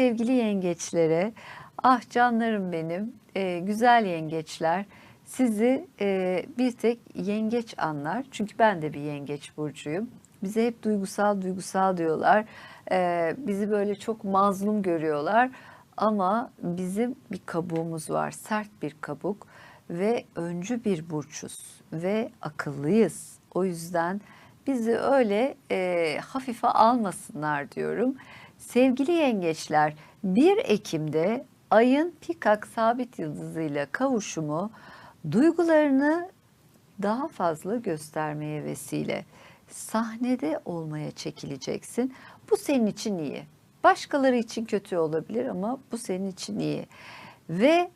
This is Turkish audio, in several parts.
Sevgili yengeçlere, ah canlarım benim, e, güzel yengeçler. Sizi e, bir tek yengeç anlar. Çünkü ben de bir yengeç burcuyum. Bize hep duygusal duygusal diyorlar. E, bizi böyle çok mazlum görüyorlar. Ama bizim bir kabuğumuz var, sert bir kabuk ve öncü bir burçuz ve akıllıyız. O yüzden bizi öyle e, hafife almasınlar diyorum. Sevgili yengeçler 1 Ekim'de ayın Pikak sabit yıldızıyla kavuşumu duygularını daha fazla göstermeye vesile. Sahnede olmaya çekileceksin. Bu senin için iyi. Başkaları için kötü olabilir ama bu senin için iyi. Ve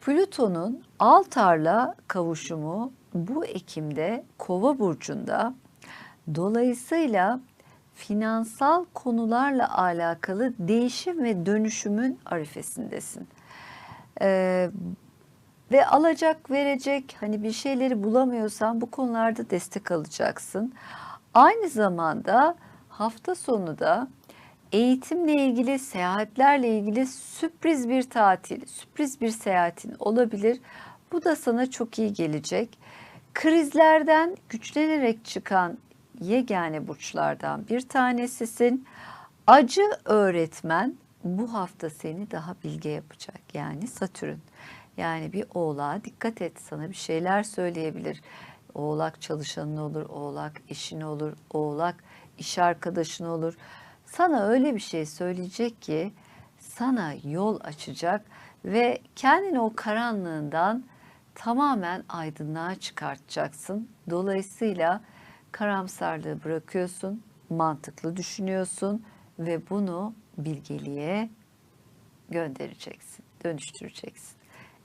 Plüton'un Altar'la kavuşumu bu Ekim'de Kova burcunda. Dolayısıyla finansal konularla alakalı değişim ve dönüşümün arifesindesin. Ee, ve alacak verecek hani bir şeyleri bulamıyorsan bu konularda destek alacaksın. Aynı zamanda hafta sonu da eğitimle ilgili, seyahatlerle ilgili sürpriz bir tatil, sürpriz bir seyahatin olabilir. Bu da sana çok iyi gelecek. Krizlerden güçlenerek çıkan yegane burçlardan bir tanesisin. Acı öğretmen bu hafta seni daha bilge yapacak. Yani Satürn. Yani bir oğlağa dikkat et sana bir şeyler söyleyebilir. Oğlak çalışanın olur, oğlak eşin olur, oğlak iş arkadaşın olur. Sana öyle bir şey söyleyecek ki sana yol açacak ve kendini o karanlığından tamamen aydınlığa çıkartacaksın. Dolayısıyla karamsarlığı bırakıyorsun, mantıklı düşünüyorsun ve bunu bilgeliğe göndereceksin, dönüştüreceksin.